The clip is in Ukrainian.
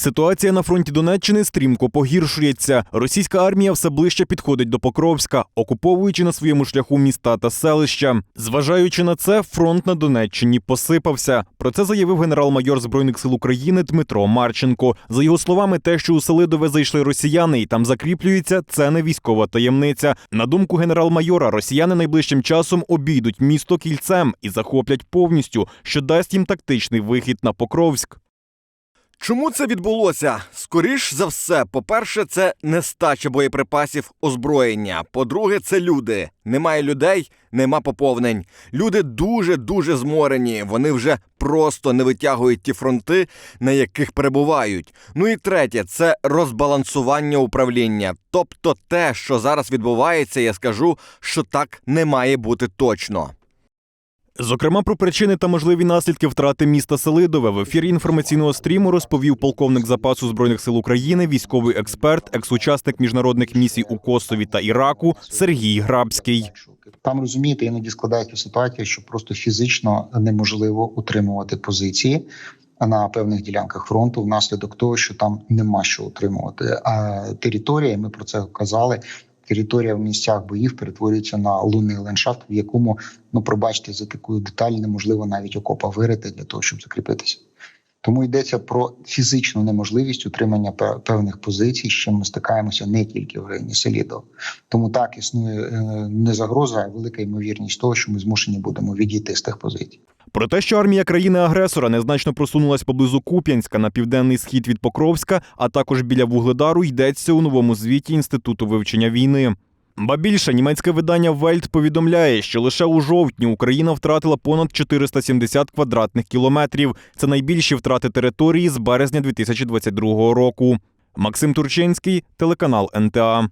Ситуація на фронті Донеччини стрімко погіршується. Російська армія все ближче підходить до Покровська, окуповуючи на своєму шляху міста та селища. Зважаючи на це, фронт на Донеччині посипався. Про це заявив генерал-майор збройних сил України Дмитро Марченко. За його словами, те, що у Селидове зайшли росіяни і там закріплюються, це не військова таємниця. На думку генерал-майора, росіяни найближчим часом обійдуть місто кільцем і захоплять повністю, що дасть їм тактичний вихід на Покровськ. Чому це відбулося? Скоріш за все, по-перше, це нестача боєприпасів озброєння. По-друге, це люди. Немає людей, нема поповнень. Люди дуже дуже зморені. Вони вже просто не витягують ті фронти, на яких перебувають. Ну і третє це розбалансування управління. Тобто, те, що зараз відбувається, я скажу, що так не має бути точно. Зокрема, про причини та можливі наслідки втрати міста Селидове в ефірі інформаційного стріму розповів полковник запасу збройних сил України, військовий експерт, екс-учасник міжнародних місій у Косові та Іраку Сергій Грабський. Там розумієте, іноді складається ситуація, що просто фізично неможливо утримувати позиції на певних ділянках фронту внаслідок того, що там нема що утримувати. А територія, ми про це казали. Територія в місцях боїв перетворюється на лунний ландшафт, в якому ну пробачте за таку деталь неможливо навіть окопа вирити для того, щоб закріпитися. Тому йдеться про фізичну неможливість утримання певних позицій, з чим ми стикаємося не тільки в районі Селідо. Тому так існує е, не загроза, а велика ймовірність того, що ми змушені будемо відійти з тих позицій. Про те, що армія країни-агресора незначно просунулась поблизу Куп'янська на південний схід від Покровська, а також біля Вугледару, йдеться у новому звіті Інституту вивчення війни. Ба більше німецьке видання Вельт повідомляє, що лише у жовтні Україна втратила понад 470 квадратних кілометрів. Це найбільші втрати території з березня 2022 року. Максим Турчинський, телеканал НТА.